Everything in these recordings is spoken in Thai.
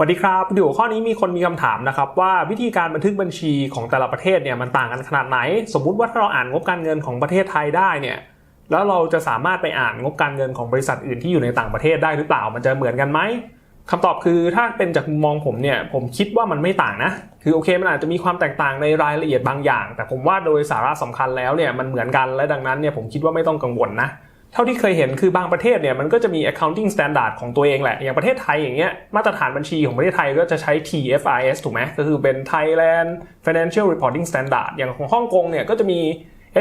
สวัสดีครับวิดีโอข้อนี้มีคนมีคำถามนะครับว่าวิธีการบันทึกบัญชีของแต่ละประเทศเนี่ยมันต่างกันขนาดไหน สมมุติว่าถ้าเราอ่านงบการเงินของประเทศไทยได้เนี่ยแล้วเราจะสามารถไปอ่านงบการเงินของบริษัทอื่นที่อยู่ในต่างประเทศได้หรือเปล่ามันจะเหมือนกันไหมคำตอบคือถ้าเป็นจากมุมมองผมเนี่ยผมคิดว่ามันไม่ต่างนะคือโอเคมันอาจจะมีความแตกต่างในรายละเอียดบางอย่าง แต่ผมว่าโดยสาระสำคัญแล้วเนี่ยมันเหมือนกันและดังนั้นเนี่ยผมคิดว่าไม่ต้องกังวลนะ เท่าที่เคยเห็นคือบางประเทศเนี่ยมันก็จะมี accounting standard ของตัวเองแหละ อย่างประเทศไทยอย่างเงี้ยมาตรฐานบัญชีของประเทศไทยก็จะใช้ TFRS ถูกไหมก็คือเป็น Thailand Financial Reporting Standard อย่างของฮ่องกงเนี่ยก็จะมี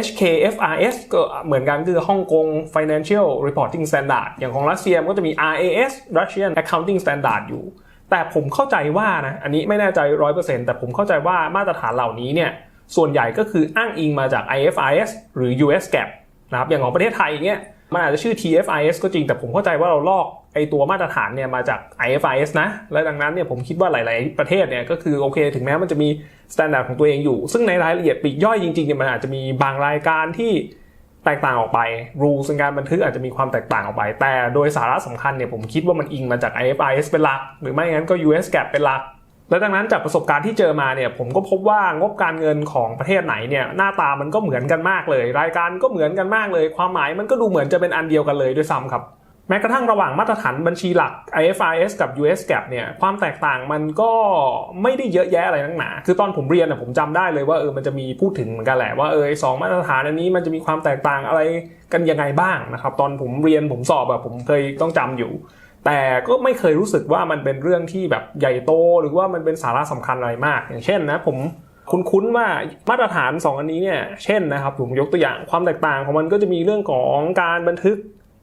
HKFRS ก็เหมือนกันคือฮ่องกง Financial Reporting Standard อย่างของรัสเซียมันก็จะมี RAS Russian Accounting Standard อยู่ แต่ผมเข้าใจว่านะอันนี้ไม่แน่ใจ 100%แต่ผมเข้าใจว่ามาตรฐานเหล่านี้เนี่ยส่วนใหญ่ก็คืออ้างอิงมาจาก IFRS หรือ US GAAP นะครับอย่างของประเทศไทยเงี้ย มันอาจจะชื่อ TFIS ก็จริงแต่ผมเข้าใจว่าเราลอกไอตัวมาตรฐานเนี่ยมาจาก IFIS นะ และดังนั้นเนี่ยผมคิดว่าหลาย ๆ ประเทศเนี่ยก็คือโอเคถึงแม้มันจะมีมาตรฐานของตัวเองอยู่ ซึ่งในรายละเอียดปีกย่อยจริง ๆ เนี่ยมันอาจจะมีบางรายการที่แตกต่างออกไป rules ในการบันทึกอาจจะมีความแตกต่างออกไป แต่โดยสาระสำคัญเนี่ยผมคิดว่ามันอิงมาจาก IFIS เป็นหลัก หรือไม่งั้นก็ US GAAP เป็นหลัก และดังนั้นจากประสบการณ์ที่เจอมาเนี่ยผมก็พบว่างบการเงินของประเทศไหนเนี่ยหน้าตามันก็เหมือนกันมากเลย รายการก็เหมือนกันมากเลย ความหมายมันก็ดูเหมือนจะเป็นอันเดียวกันเลยด้วยซ้ำครับแม้กระทั่งระหว่างมาตรฐานบัญชีหลัก IFRS กับ US GAAP เนี่ยความแตกต่างมันก็ไม่ได้เยอะแยะอะไรนักหนา คือตอนผมเรียนนะผมจำได้เลยว่าเออมันจะมีพูดถึงเหมือนกันแหละว่าเออสองมาตรฐานอันนี้มันจะมีความแตกต่างอะไรกันยังไงบ้างนะครับตอนผมเรียนผมสอบแบบผมเคยต้องจำอยู่ แต่ก็ไม่เคยรู้สึกว่ามันเป็นเรื่องที่แบบใหญ่โต หรือว่ามันเป็นสาระสำคัญอะไรมาก อย่างเช่นนะผมคุ้นๆว่ามาตรฐาน 2 อันนี้เนี่ย เช่นนะครับผมยกตัวอย่างความแตกต่างของมันก็จะมีเรื่องของการบันทึก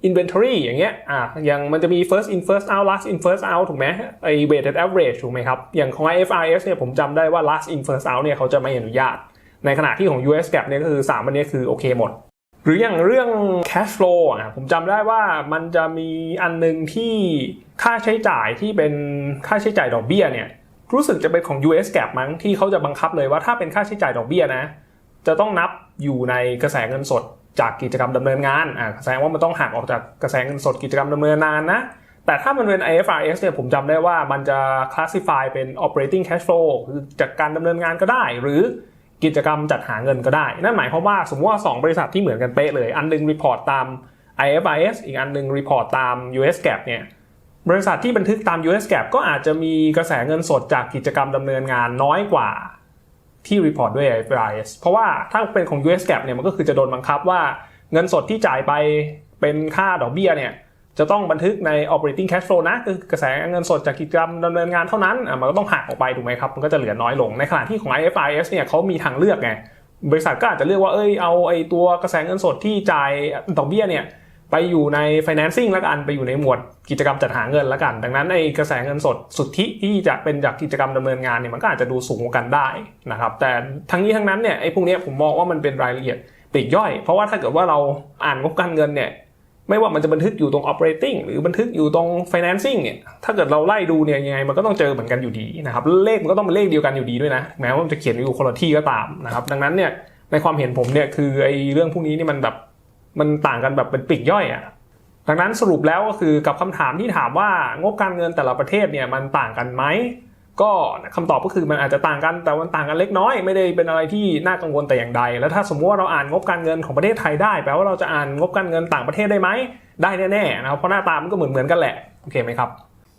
inventory อย่างเงี้ย อะอย่างมันจะมี first in first out last in first out ถูกไหมไอ weighted average ถูกไหมครับ อย่างของ IFRS เนี่ยผมจำได้ว่า last in first out เนี่ยเขาจะไม่อนุญาต ในขณะที่ของ US GAAP เนี่ยก็คือ 3 อันนี้คือโอเคหมด หรืออย่างเรื่อง cash flow อะผมจำได้ว่ามันจะมีอันหนึงที่ค่าใช้จ่ายที่เป็นค่าใช้จ่ายดอกเบี้ยเนี่ยรู้สึกจะเป็นของ US GAAP มั้งที่เขาจะบังคับเลยว่าถ้าเป็นค่าใช้จ่ายดอกเบี้ยนะ จะต้องนับอยู่ในกระแสเงินสดจากกิจกรรมดำเนินงานอ่าแสดงว่ามันต้องหักออกจากกระแสเงินสดกิจกรรมดำเนินงานนะ แต่ถ้ามันเป็น IFRS เนี่ยผมจำได้ว่ามันจะ classify เป็น operating cash flow คือจากการดำเนินงานก็ได้ หรือ กิจกรรมจัดหาเงินก็ได้ นั่นหมายความว่าสมมติว่า 2 บริษัทที่เหมือนกันเป๊ะเลย อันหนึง report ตตาม IFRS อีกอันหนึง report ตาม US GAAP เนี่ยบริษัทที่บันทึกตาม US GAAP ก็อาจจะมีกระแสเงินสดจากกิจกรรมดำเนินงานน้อยกว่าที่รีพอร์ตด้วย IFRS เพราะว่าถ้าเป็นของ US GAAP เนี่ยมันก็คือจะโดนบังคับว่าเงินสดที่จ่ายไปเป็นค่าดอกเบี้ยเนี่ย จะต้องบันทึกใน operating cash flow นะคือกระแสเงินสดจากกิจกรรมดำเนินงานเท่านั้นอะมันก็ต้องหักออกไปถูกไหมครับมันก็จะเหลือน้อยลงในขณะที่ของ IFRS เนี่ยเขามีทางเลือกไงบริษัทก็อาจจะเลือกว่าเอ้ยเอาไอ้ตัวกระแสเงินสดที่จ่ายดอกเบี้ยเนี่ยไปอยู่ใน financing ล้วกันไปอยู่ในหมวดกิจกรรมจัดหาเงินล้วกัน ดังนั้นในกระแสเงินสดสุทธิที่จะเป็นจากกิจกรรมดำเนินงานเนี่ยมันก็อาจจะดูสูงกว่ากันได้นะครับแต่ทั้งนี้ทั้งนั้นเนี่ยไอ้พวกเนี้ยผมมองว่ามันเป็นรายละเอียดปลีกย่อย เพราะว่าถ้าเกิดว่าเราอ่านงบการเงินเนี่ย ไม่ว่ามันจะบันทึกอยู่ตรง operating หรือบันทึกอยู่ตรง financing เนี่ย ถ้าเกิดเราไล่ดูเนี่ยยังไง มันก็ต้องเจอเหมือนกันอยู่ดีนะครับ เลขมันก็ต้องเป็นเลขเดียวกันอยู่ดีด้วยนะ แม้ว่ามันจะเขียนอยู่คนละที่ก็ตามนะครับ ดังนั้นเนี่ย ในความเห็นผมเนี่ยคือไอ้เรื่องพวกนี้นี่มันแบบ มันต่างกันแบบเป็นปีกย่อยอะดังนั้นสรุปแล้วก็คือกับคำถามที่ถามว่างบการเงินแต่ละประเทศเนี่ยมันต่างกันไหม ก็คำตอบก็คือมันอาจจะต่างกันแต่มันต่างกันเล็กน้อย ไม่ได้เป็นอะไรที่น่ากังวลแต่อย่างใด แล้วถ้าสมมติว่าเราอ่านงบการเงินของประเทศไทยได้แปลว่าเราจะอ่านงบการเงินต่างประเทศได้ไหมได้แน่ๆนะครับเพราะหน้าตามันก็เหมือนเหมือนกันแหละโอเคไหมครับ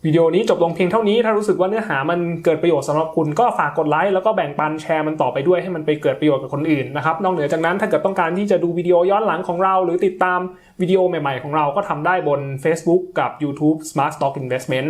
วิดีโอนี้จบลงเพียงเท่านี้ถ้ารู้สึกว่าเนื้อหามันเกิดประโยชน์สำหรับคุณก็ฝากกดไลค์แล้วก็แบ่งปันแชร์มันต่อไปด้วยให้มันไปเกิดประโยชน์กับคนอื่นนะครับนอกเหนือจากนั้นถ้าเกิดต้องการที่จะดูวิดีโอย้อนหลังของเรา หรือติดตามวิดีโอใหม่ๆ ของเราก็ทำได้บน Facebook กับ YouTube Smart Stock Investment